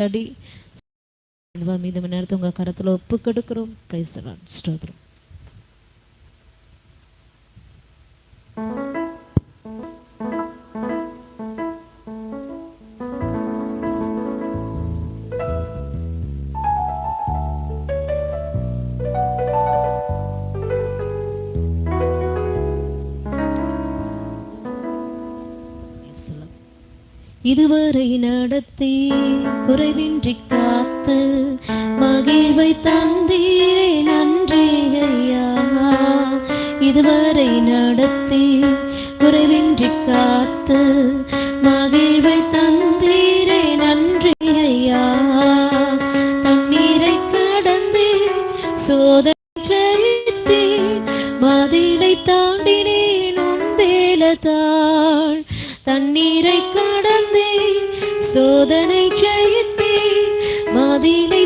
అడి మీద నేర్తంగా కరతలో ఒప్పు కడుకురు ప్రైజ్ స్టోత్రం இதுவரை நடத்தி குறைவின்றி காத்து மகிழ்வை தந்தீரே நன்றி ஐயா. இதுவரை நடத்தி குறைவின்றி காத்து மகிழ்வை தந்தீரே நன்றி ஐயா. தண்ணீரை கடந்து சோதனை மதிலை தாண்டினேன் உன் வேலதாள். தண்ணீரை கடந்து சோதனை ஜெயித்தே மதிலே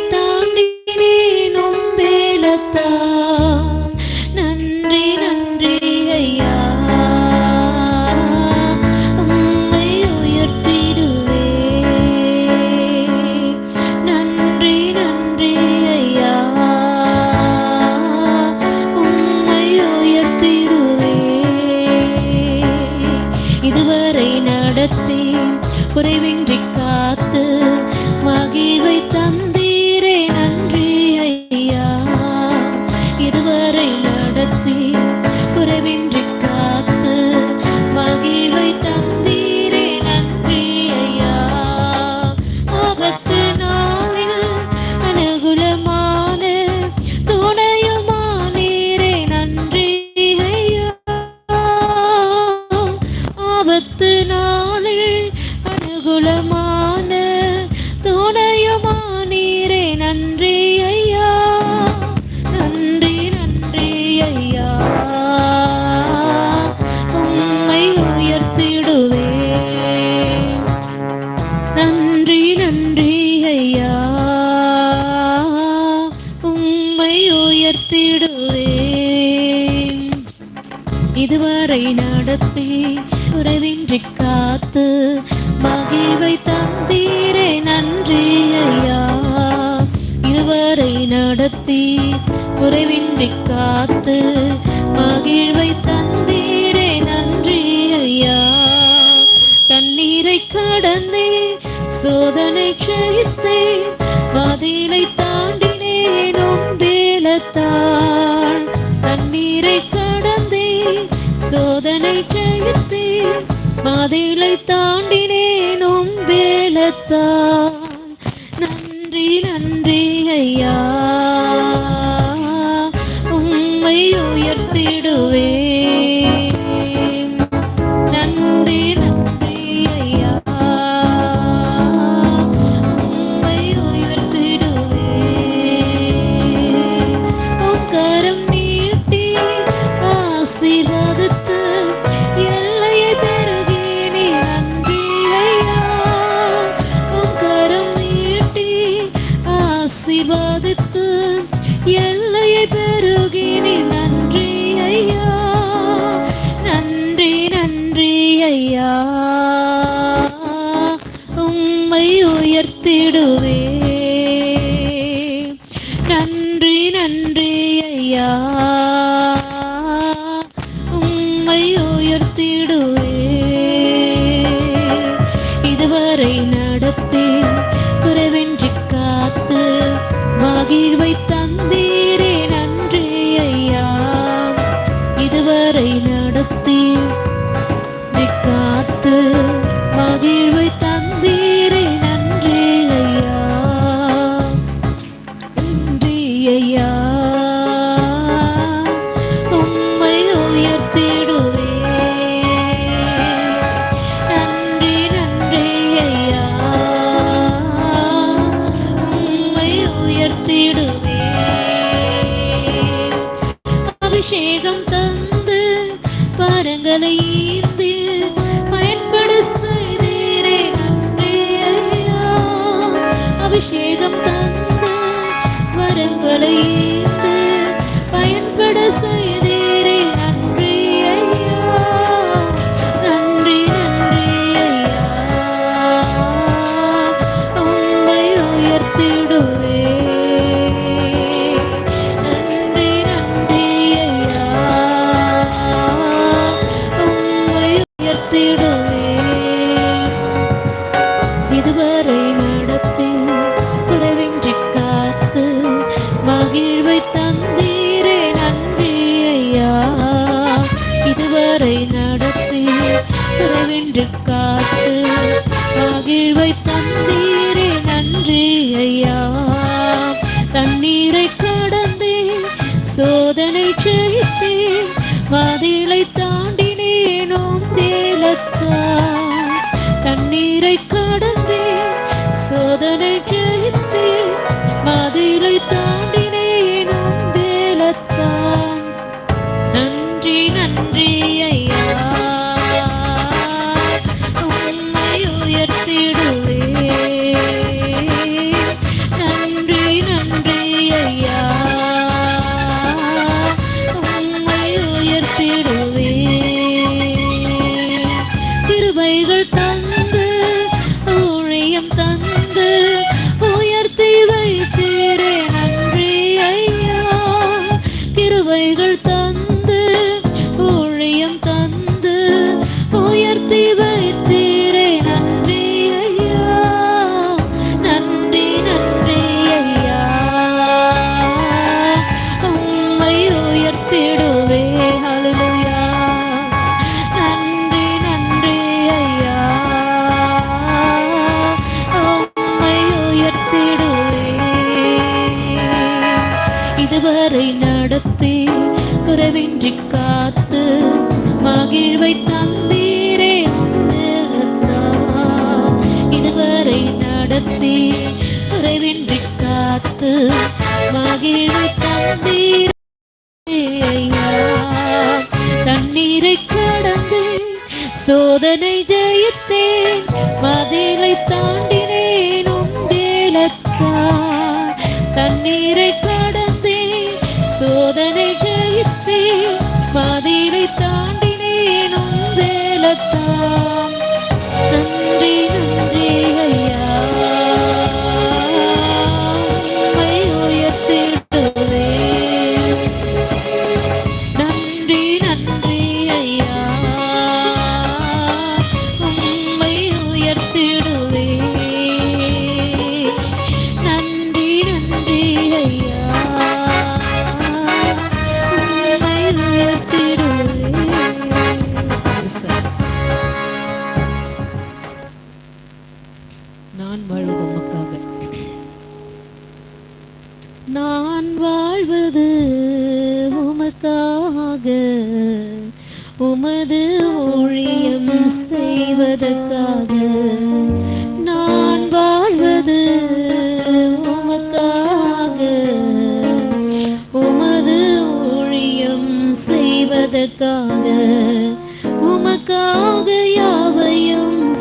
வென்றேன் வாதிலை தாண்டினேனும் வேலத்தாள். தண்ணீரை கடந்தேன் சோதனை ஜெயித்தேன் வாதிலை தாண்டினேனும் வேலத்தாள். நன்றி நன்றி ஐயா. உம்மை வரை நடத்த say கைகள் தன் மகிழ தந்தீரையா தண்ணீரை கடந்து சோதனை ஜெயித்தேன் மதிலை தாண்டினேன் உண்டேலத்தா தண்ணீரை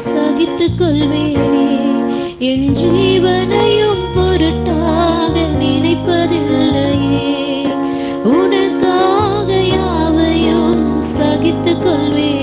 சகித்துக் கொள்வேனே. என் ஜீவனையும் பொருட்டாக நினைப்பதில்லையே. உனக்காக யாவையும் சகித்துக் கொள்வேன்.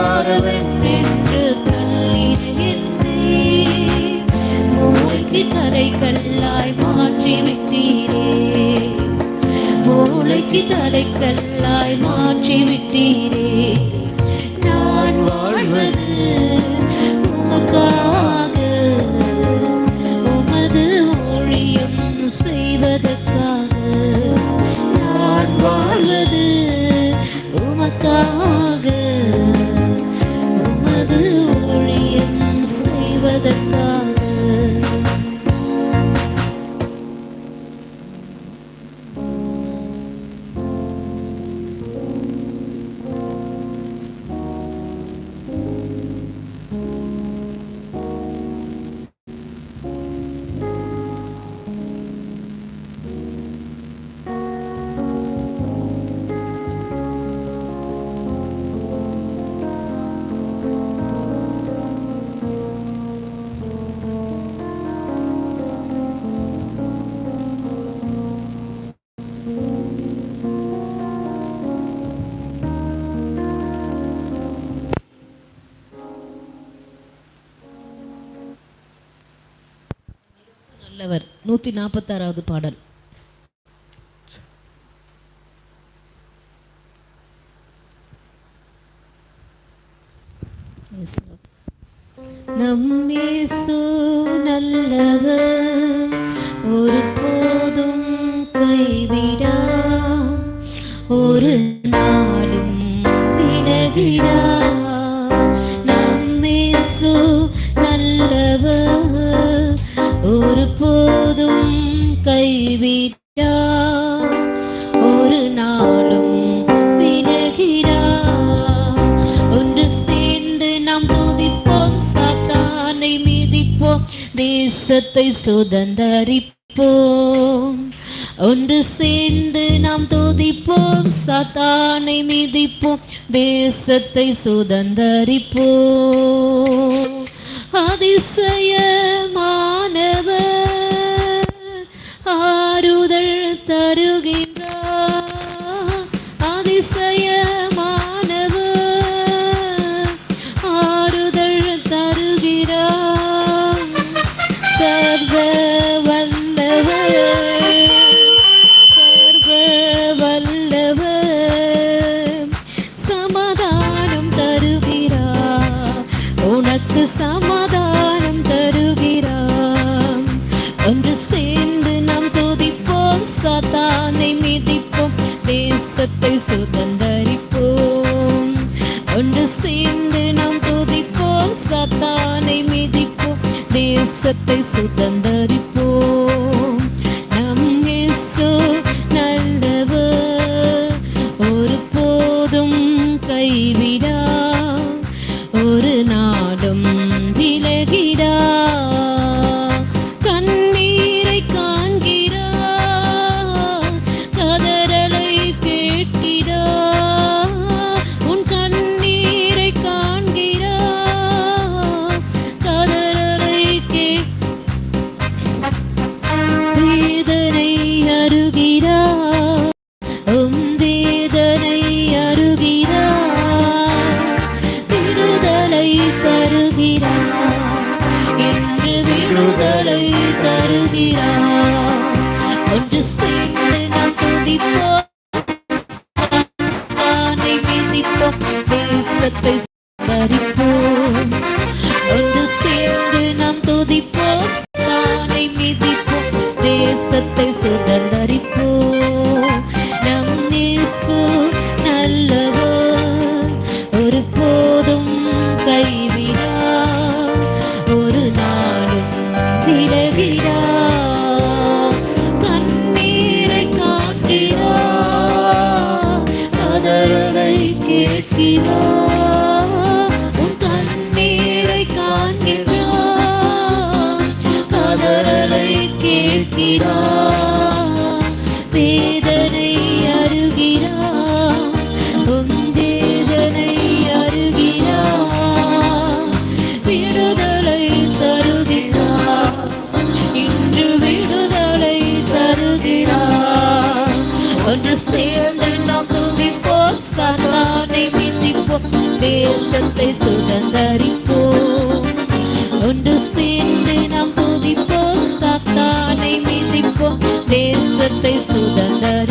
மாணவன் என்று மூளைக்கு தரை கல்லாய் மாற்றி விட்டீரே மூளைக்கு தரை கல்லாய் மாற்றி விட்டீரே நான் வாழ்வது நூற்றி நாற்பத்தாறாவது பாடல். நம்மே சோ நல்லவர். விட்டார் ஒரு நாளும் விலகிறார் ஒன்று சேர்ந்து நாம் துதிப்போம் சாத்தானை மீதிப்போம் தேசத்தை சுதந்தரிப்போம். ஒன்று சேர்ந்து நாம் துதிப்போம் சாத்தானை மிதிப்போம் தேசத்தை சுதந்தரிப்போம். அதிசயமானவர் ஆ തരുകയും தேசத்தை சுதந்தரிப்போம். தேசத்தை சுதந்தரிப்போம். ஒன்று சேர்ந்து நாம் துதிப்போம் சாத்தானை மிதிப்போம். தேசத்தை சுதந்தரி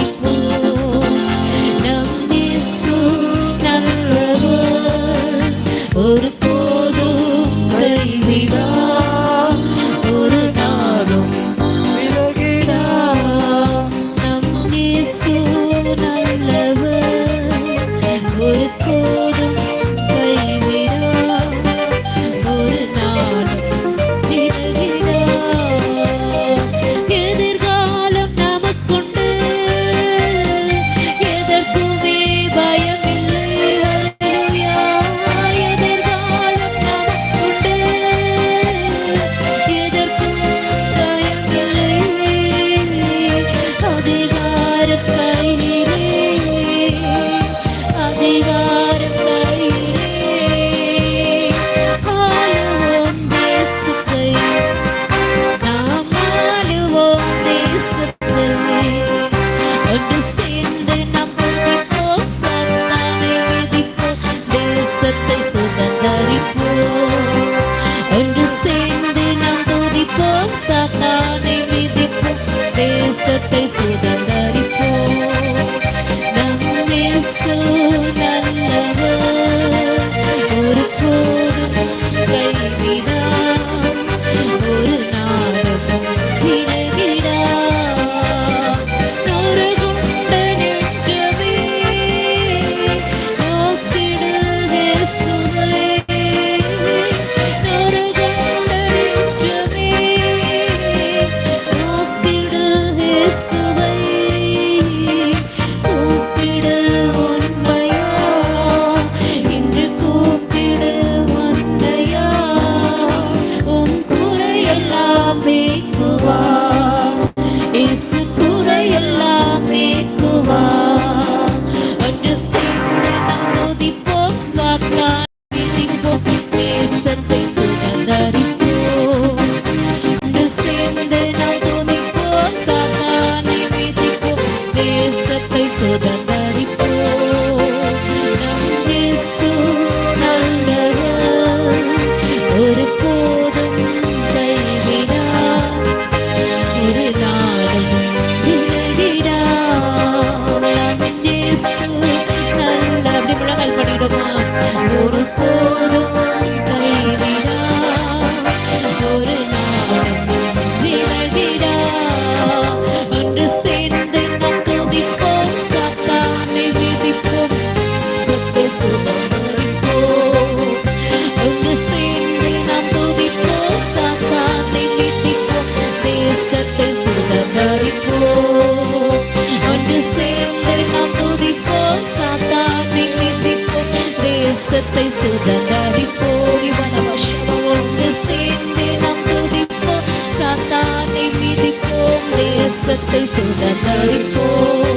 தேசத்தை சுதந்தரிப்போம் இவன வசனம் ஒன்று சேர்ந்து நாம் துதிப்போம். சாத்தானை மிதிப்போம் தேசத்தை சுதந்தரிப்போம்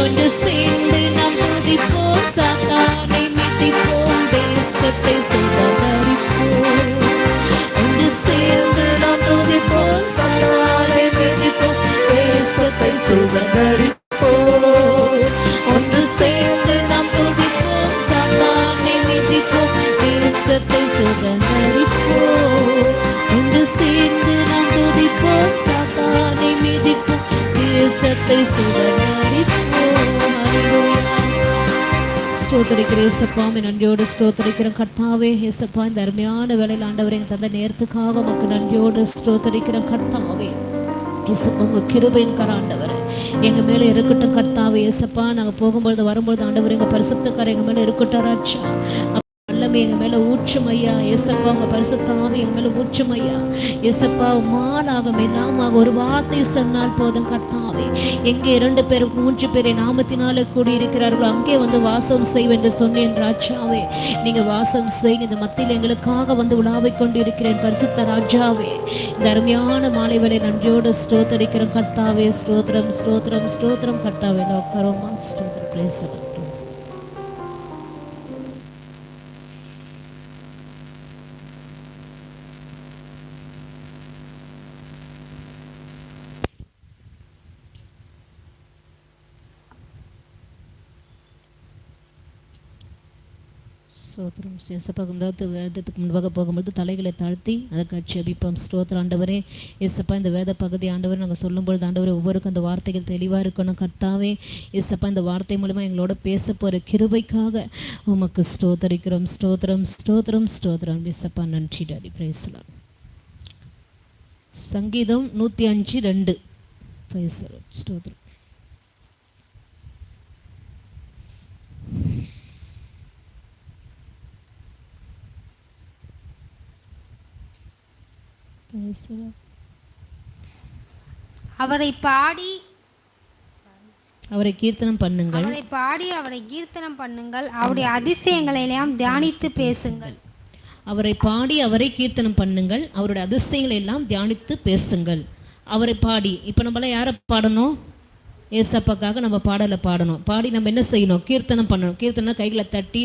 ஒன்று சேர்ந்து நாம் துதிப்போம் சாத்தானை மிதிப்போம் தேசத்தை சுதந்தரிப்போம் ஒன்று சேர்ந்து நாம் துதிப்போம் சாத்தானை மிதிப்போம் தேசத்தை சுதந்தரிப்போம் ஸ்தோத்தரிக்கிற ஏசப்பாமை நன்றியோடு ஸ்தோத்தரிக்கிறோம் கர்த்தாவே ஏசப்பா இந்த அருமையான வேலையில் ஆண்டவரை எங்கள் தந்த நேரத்துக்காக உமக்கு நன்றியோடு ஸ்தோத்தரிக்கிறோம் கர்த்தாவே ஏசப்பா உங்க கிருபையின் கர ஆண்டவர் எங்க மேல இருக்கட்டும் கர்த்தாவே ஏசப்பா நாங்க போகும்பொழுது வரும்பொழுது ஆண்டவர் எங்க பரிசுத்தக்கார எங்க மேல இருக்கட்டும் ராஜா வல்லமை எங்க மேல ஊற்றும் ஐயா. எசப்பா உங்க பரிசுத்தாவே எங்க மேல ஊற்றும் ஐயா. எசப்பா மாலாகும் எல்லாமாக ஒரு வார்த்தை சொன்னால் போதும் கர்த்தாவே. எங்கே இரண்டு பேர் மூன்று பேரை நாமத்தினால கூடியிருக்கிறார்களோ அங்கே வந்து வாசம் செய்வேன் என்று சொன்னேன் ராஜாவே. நீங்க வாசம் செய் இந்த மத்தியில் எங்களுக்காக வந்து உலாவிக் கொண்டு இருக்கிறேன் பரிசுத்த ராஜாவே. இந்த அருமையான மாலை வேலை நன்றியோடு ஸ்ரோத்தரிக்கிறோம் கர்த்தாவே. ஸ்ரோத்ரம் ஸ்ரோத்ரம் ஸ்ரோத்ரம் கர்த்தாவே. நோக்கரோமா ஸ்ரோத்ரம் praise ஸ்தோத்திரம் வேதத்துக்கு முன்பாக போகும்பொழுது தலைகளை தாழ்த்தி அதற்கு செபிப்போம் ஸ்தோத்திரம். ஆண்டவரே இயேசப்பா இந்த வேத பகுதி ஆண்டவர் நாங்கள் சொல்லும்பொழுது ஆண்டவரே ஒவ்வொருக்கும் அந்த வார்த்தைகள் தெளிவாக இருக்கணும். கர்த்தாவே இயேசப்பா இந்த வார்த்தை மூலமாக எங்களோட பேச போகிற கிருபைக்காக உமக்கு ஸ்தோத்தரிக்கிறோம். ஸ்தோத்திரம் ஸ்தோத்திரம் ஸ்தோத்திரம். இயேசப்பா நன்றி டாடி. பிரைஸ்லாம் சங்கீதம் நூற்றி அஞ்சு ரெண்டு. பிரைஸ்லாம் ஸ்தோத்திரம். பிரைஸ்லாம் அவரை பாடி அவரை கீர்த்தனம் பண்ணுங்கள். அவரை பாடி அவரை கீர்த்தனம் பண்ணுங்கள். அவருடைய அதிசயங்களை எல்லாம் தியானித்து பேசுங்கள். அவரை பாடி அவரை கீர்த்தனம் பண்ணுங்கள். அவருடைய அதிசயங்களை எல்லாம் தியானித்து பேசுங்கள். அவரை பாடி இப்போ நம்மளாம் யாரை பாடணும்? ஏசப்பாக்காக நம்ம பாடலை பாடணும். பாடி நம்ம என்ன செய்யணும்? கீர்த்தனம் பண்ணணும். கீர்த்தனை கைகளை தட்டி